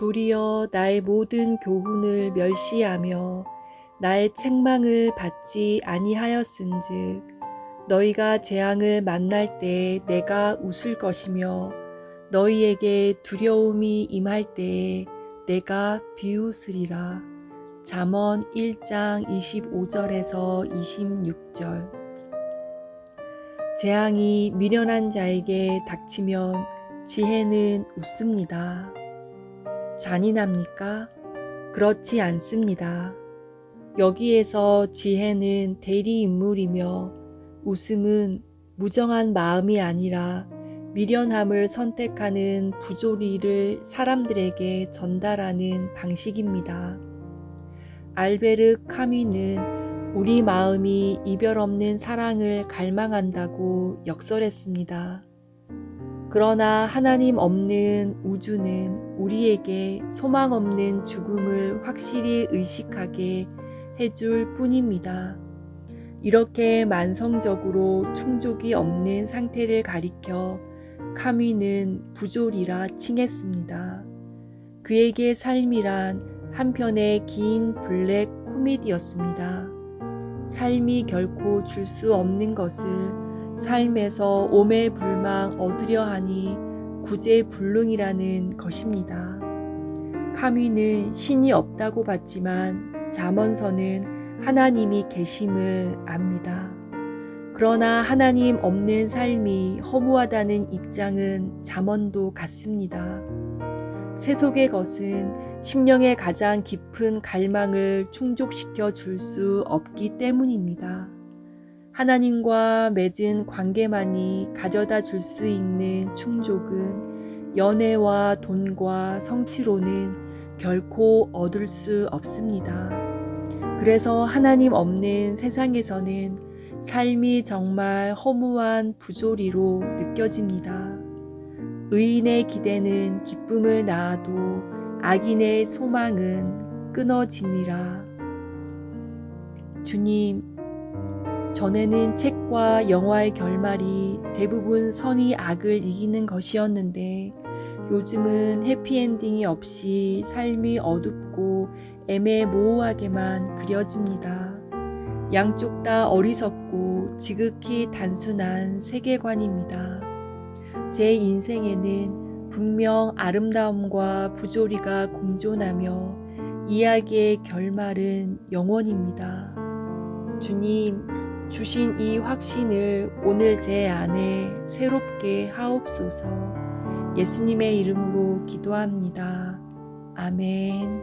도리어 나의 모든 교훈을 멸시하며 나의 책망을 받지 아니하였은즉 너희가 재앙을 만날 때 내가 웃을 것이며 너희에게 두려움이 임할 때에 내가 비웃으리라. 잠언 1장 25절에서 26절 재앙이 미련한 자에게 닥치면 지혜는 웃습니다. 잔인합니까? 그렇지 않습니다. 여기에서 지혜는 대리 인물이며 웃음은 무정한 마음이 아니라 미련함을 선택하는 부조리를 사람들에게 전달하는 방식입니다. 알베르 카미는 우리 마음이 이별 없는 사랑을 갈망한다고 역설했습니다. 그러나 하나님 없는 우주는 우리에게 소망 없는 죽음을 확실히 의식하게 해줄 뿐입니다. 이렇게 만성적으로 충족이 없는 상태를 가리켜 카미는 부조리라 칭했습니다. 그에게 삶이란 한편의 긴 블랙 코미디였습니다. 삶이 결코 줄 수 없는 것을 삶에서 오매 불망 얻으려 하니 구제불능이라는 것입니다. 카미는 신이 없다고 봤지만 자먼서는 하나님이 계심을 압니다. 그러나 하나님 없는 삶이 허무하다는 입장은 잠언도 같습니다. 세속의 것은 심령의 가장 깊은 갈망을 충족시켜 줄 수 없기 때문입니다. 하나님과 맺은 관계만이 가져다 줄 수 있는 충족은 연애와 돈과 성취로는 결코 얻을 수 없습니다. 그래서 하나님 없는 세상에서는 삶이 정말 허무한 부조리로 느껴집니다. 의인의 기대는 기쁨을 낳아도 악인의 소망은 끊어지니라. 주님, 전에는 책과 영화의 결말이 대부분 선이 악을 이기는 것이었는데 요즘은 해피엔딩이 없이 삶이 어둡고 애매모호하게만 그려집니다. 양쪽 다 어리석고 지극히 단순한 세계관입니다. 제 인생에는 분명 아름다움과 부조리가 공존하며 이야기의 결말은 영원입니다. 주님, 주신 이 확신을 오늘 제 안에 새롭게 하옵소서 예수님의 이름으로 기도합니다. 아멘.